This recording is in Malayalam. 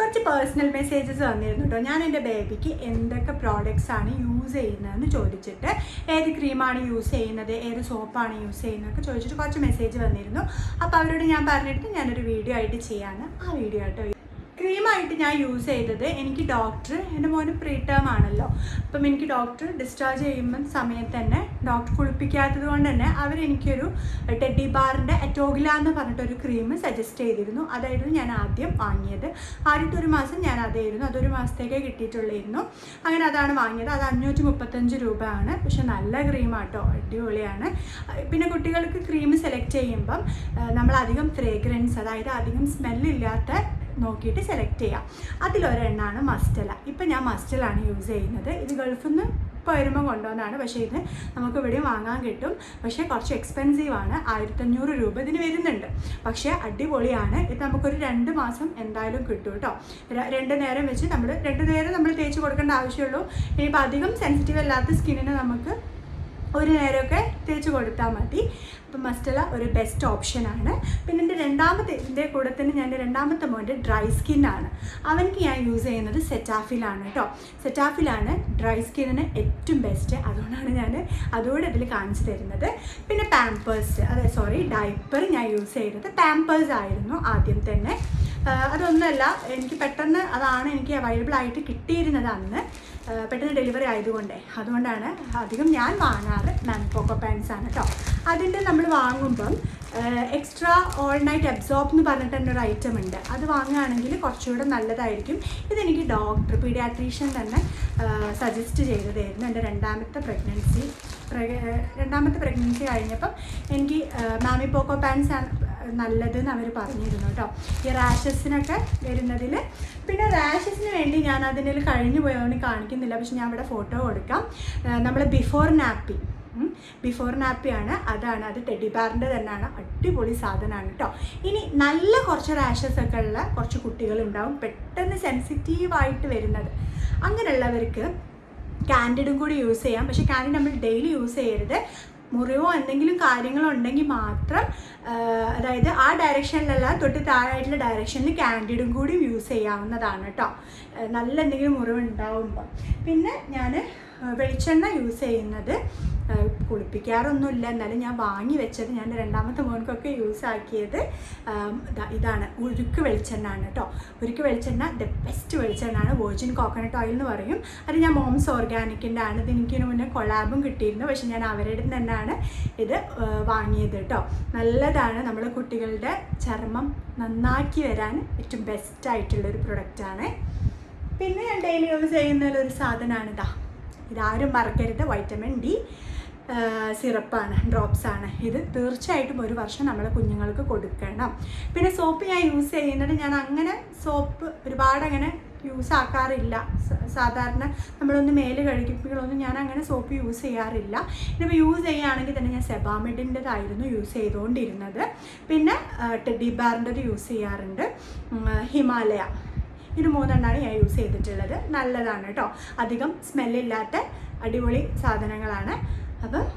കുറച്ച് പേഴ്സണൽ മെസ്സേജസ് വന്നിരുന്നു കേട്ടോ ഞാൻ എന്റെ ബേബിക്ക് എന്തൊക്കെ പ്രോഡക്റ്റ്സ് ആണ് യൂസ് ചെയ്യുന്നതെന്ന് ചോദിച്ചിട്ട് ഏത് ക്രീമാണ് യൂസ് ചെയ്യുന്നത് ഏത് സോപ്പാണ് യൂസ് ചെയ്യുന്നതൊക്കെ ചോദിച്ചിട്ട് കുറച്ച് മെസ്സേജ് വന്നിരുന്നു. അപ്പോൾ അവരോട് ഞാൻ പറഞ്ഞിട്ട് ഞാനൊരു വീഡിയോ ആയിട്ട് ചെയ്യാണ് ആ വീഡിയോ ആയിട്ട് ക്രീമായിട്ട് ഞാൻ യൂസ് ചെയ്തത് എനിക്ക് ഡോക്ടർ എന്റെ മോന് പ്രീ ടേം ആണല്ലോ. അപ്പം എനിക്ക് ഡോക്ടർ ഡിസ്ചാർജ് ചെയ്യുമ്പം സമയത്ത് തന്നെ ഡോക്ടർ കുളിപ്പിക്കാത്തത് കൊണ്ട് തന്നെ അവരെനിക്കൊരു ടെഡി ബാറിന്റെ അറ്റോഗില എന്ന് പറഞ്ഞിട്ടൊരു ക്രീം സജസ്റ്റ് ചെയ്തിരുന്നു. അതായിരുന്നു ഞാൻ ആദ്യം വാങ്ങിയത്. ആദ്യത്തെ ഒരു മാസം ഞാൻ അതായിരുന്നു. അതൊരു മാസത്തേക്കേ കിട്ടിയിട്ടുള്ളായിരുന്നു. അങ്ങനെ അതാണ് വാങ്ങിയത്. അത് അഞ്ഞൂറ്റി മുപ്പത്തഞ്ച് രൂപയാണ്. പക്ഷെ നല്ല ക്രീമാട്ടോ. അടിപൊളിയാണ്. പിന്നെ കുട്ടികൾക്ക് ക്രീം സെലക്ട് ചെയ്യുമ്പം നമ്മളധികം ഫ്രേഗ്രൻസ് അതായത് അധികം സ്മെല്ലില്ലാത്ത നോക്കിയിട്ട് സെലക്ട് ചെയ്യാം. അതിലൊരെണ്ണമാണ് മസ്റ്റല ഇപ്പം ഞാൻ മസ്റ്റലാണ് യൂസ് ചെയ്യുന്നത്. ഇത് ഗൾഫിൽ നിന്ന് ഇപ്പോൾ വരുമ്പോൾ കൊണ്ടുവന്നതാണ് പക്ഷേ ഇത് നമുക്ക് ഇവിടെയും വാങ്ങാൻ കിട്ടും. പക്ഷേ കുറച്ച് എക്സ്പെൻസീവ് ആണ്. ആയിരത്തഞ്ഞൂറ് രൂപ ഇതിന് വരുന്നുണ്ട്. പക്ഷേ അടിപൊളിയാണ്. ഇത് നമുക്കൊരു രണ്ട് മാസം എന്തായാലും കിട്ടും കേട്ടോ രണ്ട് നേരം വെച്ച് നമ്മൾ രണ്ട് നേരം നമ്മൾ തേച്ച് കൊടുക്കേണ്ട ആവശ്യമുള്ളൂ. ഇനിയിപ്പോൾ അധികം സെൻസിറ്റീവ് അല്ലാത്ത സ്കിന്നിന് നമുക്ക് ഒരു നേരമൊക്കെ തേച്ച് കൊടുത്താൽ മതി. അപ്പം മസ്റ്റല ഒരു ബെസ്റ്റ് ഓപ്ഷനാണ് പിന്നെ എന്റെ രണ്ടാമത്തെ ഇതിന്റെ കൂടെ തന്നെ ഞാൻ എന്റെ രണ്ടാമത്തെ മോന്റെ ഡ്രൈ സ്കിന്നാണ് അവനക്ക് ഞാൻ യൂസ് ചെയ്യുന്നത് സെറ്റാഫിലാണ് കേട്ടോ സെറ്റാഫിലാണ് ഡ്രൈ സ്കിന്നിന് ഏറ്റവും ബെസ്റ്റ് അതുകൊണ്ടാണ് ഞാൻ അതുകൂടെ അതിൽ കാണിച്ചു തരുന്നത്. പിന്നെ പാമ്പേഴ്സ് അതെ സോറി ഡൈപ്പർ ഞാൻ യൂസ് ചെയ്തത്. പാമ്പേഴ്സ് ആയിരുന്നു ആദ്യം തന്നെ. അതൊന്നുമല്ല എനിക്ക് പെട്ടെന്ന് അതാണ് എനിക്ക് അവൈലബിൾ ആയിട്ട് കിട്ടിയിരുന്നത് അന്ന്. പെട്ടെന്ന് ഡെലിവറി ആയതുകൊണ്ടേ. അതുകൊണ്ടാണ് അധികം ഞാൻ വാങ്ങാറ് മാം പോക്കോ പാൻസ് ആണ് കേട്ടോ അതിന്റെ നമ്മൾ വാങ്ങുമ്പം എക്സ്ട്രാ ഓൾ നൈറ്റ് അബ്സോർബ് എന്ന് പറഞ്ഞിട്ട് തന്നെ ഒരു ഐറ്റം ഉണ്ട്. അത് വാങ്ങുകയാണെങ്കിൽ കുറച്ചുകൂടെ നല്ലതായിരിക്കും. ഇതെനിക്ക് ഡോക്ടർ പീഡിയാട്രീഷ്യൻ തന്നെ സജസ്റ്റ് ചെയ്തതായിരുന്നു എന്റെ രണ്ടാമത്തെ പ്രഗ്നൻസി രണ്ടാമത്തെ പ്രഗ്നൻസി കഴിഞ്ഞപ്പം എനിക്ക് മാമി പോക്കോ പാൻസ് ആണ് നല്ലതെന്ന് അവർ പറഞ്ഞിരുന്നു കേട്ടോ. ഈ റാഷസിനൊക്കെ വരുന്നതിൽ പിന്നെ റാഷസിന് വേണ്ടി ഞാൻ അതിന്റെ കഴിഞ്ഞു പോയതുകൊണ്ട് കാണിക്കുന്നില്ല. പക്ഷെ ഞാൻ ഇവിടെ ഫോട്ടോ കൊടുക്കാം. നമ്മൾ ബിഫോർ നാപ്പി. ബിഫോർ നാപ്പി ആണ് അതാണ് അത് ടെഡി ബാറിന്റെ തന്നെയാണ്. അടിപൊളി സാധനമാണ് കേട്ടോ. ഇനി നല്ല കുറച്ച് റാഷസ് ഒക്കെ ഉള്ള കുറച്ച് കുട്ടികളുണ്ടാവും പെട്ടെന്ന് സെൻസിറ്റീവായിട്ട് വരുന്നത്. അങ്ങനെയുള്ളവർക്ക് കാൻഡിഡും കൂടി യൂസ് ചെയ്യാം. പക്ഷേ കാൻഡിഡ് നമ്മൾ ഡെയിലി യൂസ് ചെയ്യരുത്. മുറിവോ എന്തെങ്കിലും കാര്യങ്ങളോ ഉണ്ടെങ്കിൽ മാത്രം അതായത് ആ ഡയറക്ഷനിലല്ല തൊട്ട് താഴായിട്ടുള്ള ഡയറക്ഷനിൽ കാൻഡിഡും കൂടി യൂസ് ചെയ്യാവുന്നതാണ് കേട്ടോ നല്ല എന്തെങ്കിലും മുറിവ് ഉണ്ടാവുമ്പോൾ പിന്നെ ഞാൻ വെളിച്ചെണ്ണ യൂസ് ചെയ്യുന്നത് കുളിപ്പിക്കാറൊന്നുമില്ല. എന്നാലും ഞാൻ വാങ്ങി വെച്ചത് ഞാൻ രണ്ടാമത്തെ മോൻകൊക്കെ യൂസ് ആക്കിയത് ഇതാണ്. ഉരുക്ക് വെളിച്ചെണ്ണ ആണ് കേട്ടോ ഉരുക്ക് വെളിച്ചെണ്ണ ദ ബെസ്റ്റ് വെളിച്ചെണ്ണയാണ്. വെർജിൻ കോക്കനട്ട് ഓയിൽ എന്ന് പറയും. അത് ഞാൻ മോംസ് ഓർഗാനിക്കിന്റെ ആണ്. ഇത് എനിക്ക് ഇതിന് മുന്നേ കൊളാബും കിട്ടിയിരുന്നു. പക്ഷെ ഞാൻ അവരുടെ തന്നെയാണ് ഇത് വാങ്ങിയത് കേട്ടോ നല്ലതാണ് നമ്മൾ കുട്ടികളുടെ ചർമ്മം നന്നാക്കി വരാൻ ഏറ്റവും ബെസ്റ്റ് ആയിട്ടുള്ള ഒരു പ്രൊഡക്റ്റാണ് പിന്നെ ഞാൻ ഡെയിലി യൂസ് ചെയ്യുന്ന ഒരു സാധനമാണ് ഇതാ ഇതാരും മറക്കരുത്. വൈറ്റമിൻ ഡി സിറപ്പാണ് ഡ്രോപ്സ് ആണ്. ഇത് തീർച്ചയായിട്ടും ഒരു വർഷം നമ്മൾ കുഞ്ഞുങ്ങൾക്ക് കൊടുക്കണം. പിന്നെ സോപ്പ് ഞാൻ യൂസ് ചെയ്യുന്നത് ഞാൻ അങ്ങനെ സോപ്പ് ഒരുപാട് അങ്ങനെ യൂസ് ആക്കാറില്ല. സാധാരണ നമ്മളൊന്ന് മേൽ കഴുകിപ്പിക്കലൊന്നും ഞാൻ അങ്ങനെ സോപ്പ് യൂസ് ചെയ്യാറില്ല. ഇനിയിപ്പോൾ യൂസ് ചെയ്യുകയാണെങ്കിൽ തന്നെ ഞാൻ സെബാമിഡിന്റെതായിരുന്നു യൂസ് ചെയ്തുകൊണ്ടിരുന്നത്. പിന്നെ ടെഡി ബാറിന്റെ യൂസ് ചെയ്യാറുണ്ട്. ഹിമാലയ. ഇത് മൂന്നെണ്ണമാണ് ഞാൻ യൂസ് ചെയ്തിട്ടുള്ളത്. നല്ലതാണ് കേട്ടോ. അധികം സ്മെല്ലില്ലാത്ത അടിപൊളി സാധനങ്ങളാണ്. അപ്പം